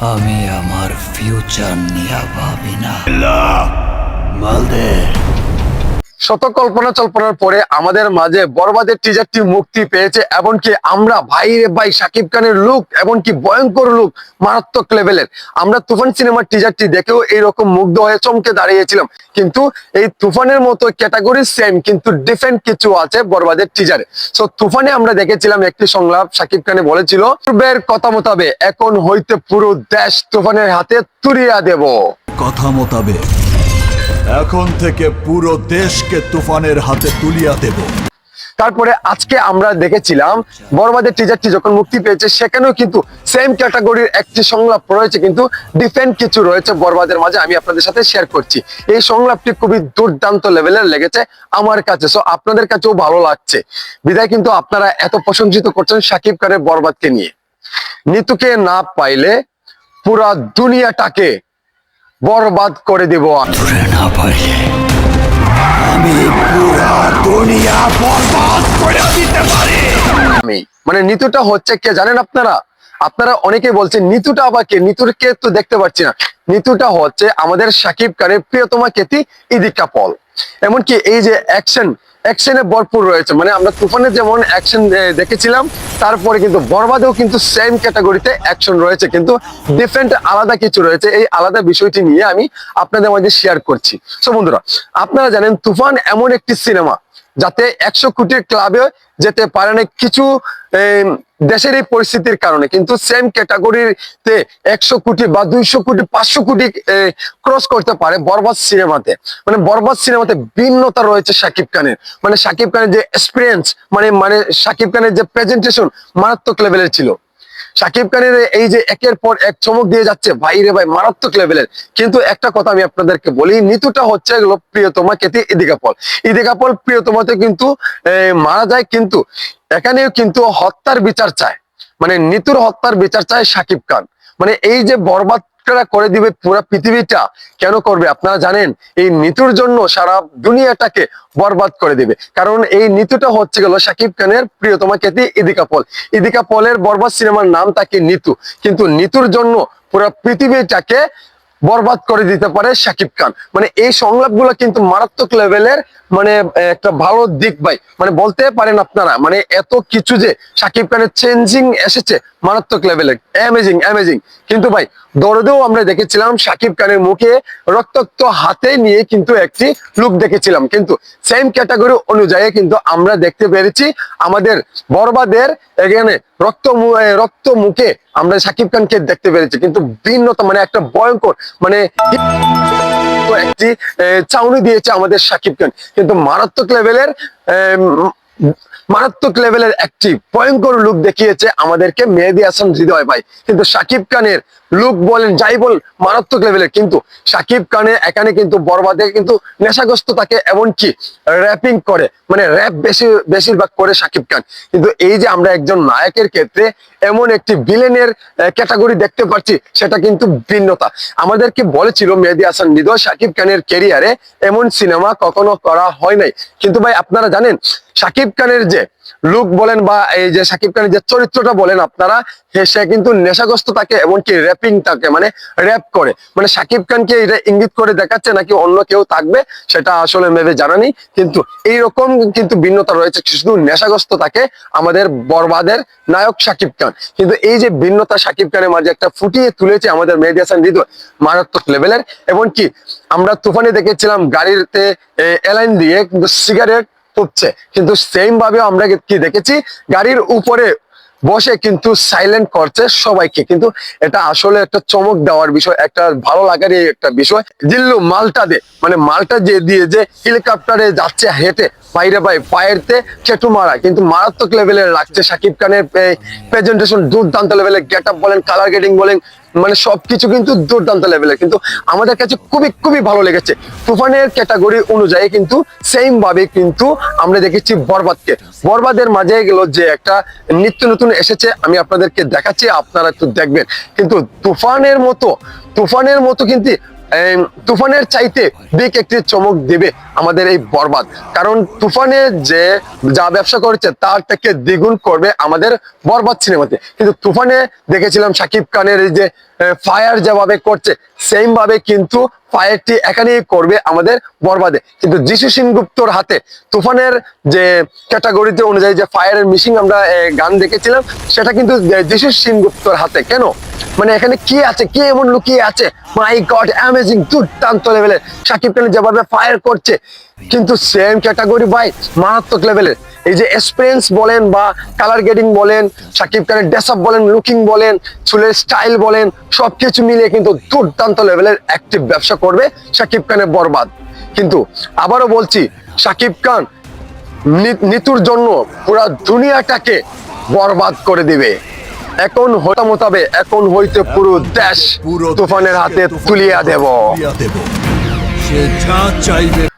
আমি আমার ফিউচার নিয়ে ভাবি না। মালদে। শত কল্পনা চল্পনার পরে আমাদের মাঝে বরবাদের টিজারটি মুক্তি পেয়েছে, এমনকি আমরা ভাই রে ভাই সাকিব খানের লুক এমনকি ভয়ঙ্কর লুক মারাত্মক লেভেলের আমরা তুফান সিনেমার টিজারটি দেখেও এইরকম মুগ্ধ হয়ে চমকে দাঁড়িয়েছিলাম। কিন্তু এই তুফানের মতো ক্যাটাগরি সেম কিন্তু ডিফারেন্ট কিছু আছে বরবাদের টিজারে সো তুফানে আমরা দেখেছিলাম একটি সংলাপ, সাকিব খানে বলেছিল, পূর্বের কথা মোতাবেক, এখন হইতে পুরো দেশ তুফানের হাতে তুলিয়া দেব। কথা মোতাবেক। এখন থেকে পুরো দেশকে তুফানের হাতে তুলিয়া দেব। তারপরে আজকে আমরা দেখেছিলাম বরবাদের টিজারটি যখন মুক্তি পেয়েছে, সেখানেও কিন্তু সেম ক্যাটাগরির একটি সংলাপ রয়েছে, কিন্তু ডিফারেন্ট কিছু রয়েছে বরবাদের মাঝে, আমি আপনাদের সাথে শেয়ার করছি। এই সংলাপটি খুবই দুর্দান্ত লেভেলের লেগেছে আমার কাছে সো আপনাদের কাছেও ভালো লাগছে। বিদায় কিন্তু আপনারা এত প্রশংসিত করছেন সাকিব খানের বরবাদকে নিয়ে। নিতুকে না পাইলে পুরা দুনিয়াটাকে বরবাদ করে দেব আমি। না পাইলে আমি পুরা দুনিয়া বরবাদ করে দিতে পারি। আমি। মানে নিতুটা হচ্ছে কে জানেন আপনারা? আপনারা অনেকে বলছেন নিতুটা আবার কে? নিতুর কে তো দেখতে পাচ্ছি না। নিতুটা হচ্ছে আমাদের সাকিব খানের প্রিয়তমা কেতি ইদিকা পল। এমনকি এই যে অ্যাকশন অ্যাকশনে ভরপুর রয়েছে। মানে আমরা তুফানে যেমন অ্যাকশন দেখেছিলাম, তারপরে কিন্তু বরবাদেও কিন্তু সেম ক্যাটাগরিতে অ্যাকশন রয়েছে। কিন্তু ডিফারেন্ট আলাদা কিছু রয়েছে। এই আলাদা বিষয়টি নিয়ে আমি আপনাদের মাঝে শেয়ার করছি। সো বন্ধুরা, আপনারা জানেন তুফান এমন একটি সিনেমা যাতে একশো কোটির ক্লাবে যেতে পারে না কিছু দেশের এই পরিস্থিতির কারণে। কিন্তু সেম ক্যাটাগরিতে একশো কোটি বা দুইশো কোটি, পাঁচশো কোটি ক্রস করতে পারে বরবাদ সিনেমাতে মানে বরবাদ সিনেমাতে ভিন্নতা রয়েছে সাকিব খানের। মানে সাকিব খানের যে এক্সপিরিয়েন্স মানে মানে সাকিব খানের যে প্রেজেন্টেশন মারাত্মক লেভেলের ছিল। সাকিব খানের এই যে একের পর এক চমক দিয়ে যাচ্ছে, ভাই রে ভাই, মারাত্মক লেভেলের কিন্তু একটা কথা আমি আপনাদেরকে বলি, নিতুটা হচ্ছে প্রিয়তমা কেতি ইদিকা পল। ইদিকা পল প্রিয়তমাতে কিন্তু মারা যায় কিন্তু, এখানেও কিন্তু হত্যার বিচার চায়। মানে নিতুর হত্যার বিচার চায় সাকিব খান। মানে এই যে বরবাদ করে দিবে পুরো পৃথিবীটা। কেন করবে? আপনারা জানেন, এই নিতুর জন্য সারা দুনিয়াটাকে বরবাদ করে দিবে। কারণ এই নিতুটা হচ্ছে গেল সাকিব খানের প্রিয়তমা খ্যাতি ইদিকা পল। ইদিকা পলের বরবাদ সিনেমার নাম তাকে নিতু। কিন্তু নিতুর জন্য পুরো পৃথিবীটাকে বরবাদ করে দিতে পারে সাকিব খান। মানে এই সংলাপগুলো কিন্তু মারাত্মক লেভেলের মানে একটা ভালো দিক ভাই। মানে বলতে পারেন আপনারা মানে এত কিছু যে সাকিব খানের চেঞ্জিং এসেছে, মারাত্মক লেভেলের অ্যামেজিং অ্যামেজিং কিন্তু ভাই, দরদেও আমরা দেখেছিলাম সাকিব খানের মুখে রক্তাক্ত হাতে নিয়ে কিন্তু একটি লুক দেখেছিলাম। কিন্তু সেম ক্যাটাগরি অনুযায়ী কিন্তু আমরা দেখতে পেরেছি আমাদের বরবাদের এখানে রক্ত রক্ত মুখে আমরা সাকিব খানকে দেখতে পেরেছি। কিন্তু ভিন্নতা মানে একটা ভয়ঙ্কর মানে একটি চাউনি দিয়েছে আমাদের সাকিব খান। কিন্তু মারাত্মক লেভেলের মারাত্মক লেভেলের একটি ভয়ঙ্কর লুক দেখিয়েছে আমাদেরকে মেহেদি হাসান হৃদয় ভাই। কিন্তু সাকিব খানের লুক বলেন, যাই বল, মারাত্মক লেভেলের কিন্তু সাকিব খানে এখানে কিন্তু বরবাদে কিন্তু নেশাগ্রস্ত থাকে এমনকি র্যাপিং করে। মানে র্যাপ বেশি, বেশিরভাগ করে সাকিব খান। কিন্তু এই যে আমরা একজন নায়কের ক্ষেত্রে এমন একটি ভিলেনের ক্যাটাগরি দেখতে পাচ্ছি, সেটা কিন্তু ভিন্নতা। আমাদেরকে বলেছিল মেহেদি হাসান হৃদয় সাকিব খানের ক্যারিয়ারে এমন সিনেমা কখনো করা হয় নাই। কিন্তু ভাই, আপনারা জানেন সাকিব খানের যে লুক বলেন বা এই যে সাকিব খানের যে চরিত্রটা বলেন আপনারা সে কিন্তু নেশাগ্রস্ত থাকে এমনকি র্যাপিং থাকে মানে র্যাপ করে। মানে সাকিব খানকে এটা ইঙ্গিত করে দেখাচ্ছে নাকি অন্য কেউ থাকবে, সেটা আসলে মেবে জানা নেই। কিন্তু এইরকম কিন্তু ভিন্নতা রয়েছে, শুধু নেশাগ্রস্ত থাকে আমাদের বরবাদের নায়ক সাকিব খান। কিন্তু এই যে ভিন্নতা সাকিব খানের মাঝে একটা ফুটিয়ে তুলেছে আমাদের মেহেদি হাসান হৃদয় মারাত্মক লেভেলের এমনকি আমরা তুফানে দেখেছিলাম গাড়িতে এলাইন দিয়ে কিন্তু সিগারেট হচ্ছে। কিন্তু সেম ভাবে আমরা কি দেখেছি, গাড়ির উপরে বসে কিন্তু সাইলেন্ট করছে সবাইকে। কিন্তু এটা আসলে একটা চমক দেওয়ার বিষয়, একটা ভালো লাগারই একটা বিষয়। জিল্লু মালটা দে মানে মালটা যে দিয়ে যে হেলিকপ্টারে যাচ্ছে হেঁটে বাইরে বাই পায়েরতে চেটু মারা, কিন্তু মারাত্মক লেভেলের লাগছে। সাকিব খানের প্রেজেন্টেশন দুর্দান্ত লেভেলের গেট আপ বলেন কালার গেটিং বলেন মানে সবকিছু কিন্তু দুর্দান্ত লেভেলের কিন্তু আমাদের কাছে খুবই খুবই ভালো লেগেছে। তুফানের ক্যাটাগরি অনুযায়ী কিন্তু সেম ভাবে কিন্তু আমরা দেখেছি বরবাদকে। বরবাদের মাঝে গেল যে একটা নিত্য নতুন এসেছে, আমি আপনাদেরকে দেখাচ্ছি, আপনারা একটু দেখবেন। কিন্তু তুফানের মতো তুফানের মতো কিন্তু তুফানের চাইতে বিগ একটি চমক দেবে আমাদের এই বরবাদ। কারণ তুফানে যে যা ব্যবসা করেছে, তার থেকে দ্বিগুণ করবে আমাদের বরবাদ সিনেমাতে। কিন্তু তুফানে দেখেছিলাম শাকিব খানের এই যে ফায়ার যেভাবে করছে সেম ভাবে কিন্তু ফায়ারটি এখানেই করবে আমাদের বরবাদে। কিন্তু যিশু সেনগুপ্তর হাতে তুফানের যে ক্যাটাগরিতে অনুযায়ী যে ফায়ারের মিশিং আমরা গান দেখেছিলাম, সেটা কিন্তু যিশু সেনগুপ্তর হাতে। কেন? মানে এখানে কি আছে? কি এমন লুকিয়ে আছে? মাই গড অ্যামেজিং দুর্দান্ত লেভেলের শাকিব খান যেভাবে ফায়ার করছে, কিন্তু সেম ক্যাটাগরি বাই মারাত্মক লেভেলের এই যে এক্সপিরিয়েন্স বলেন বা কালার গেডিং বলেন শাকিব খানের ড্রেস আপ বলেন লুকিং বলেন চুলের স্টাইল বলেন সবকিছু মিলিয়ে কিন্তু দুর্দান্ত লেভেলের অ্যাক্টিভ ব্যবসা করবে শাকিব খানের বরবাদ। কিন্তু আবারও বলছি শাকিব খান নিতুর জন্য পুরা দুনিয়াটাকে বরবাদ করে দিবে। এখন হতা মোতাবে এখন হইতে পুরো দেশ পুরো তুফানের হাতে তুলিয়া হাতে দেব। তুলিয়া দেব। সে যা চাইবে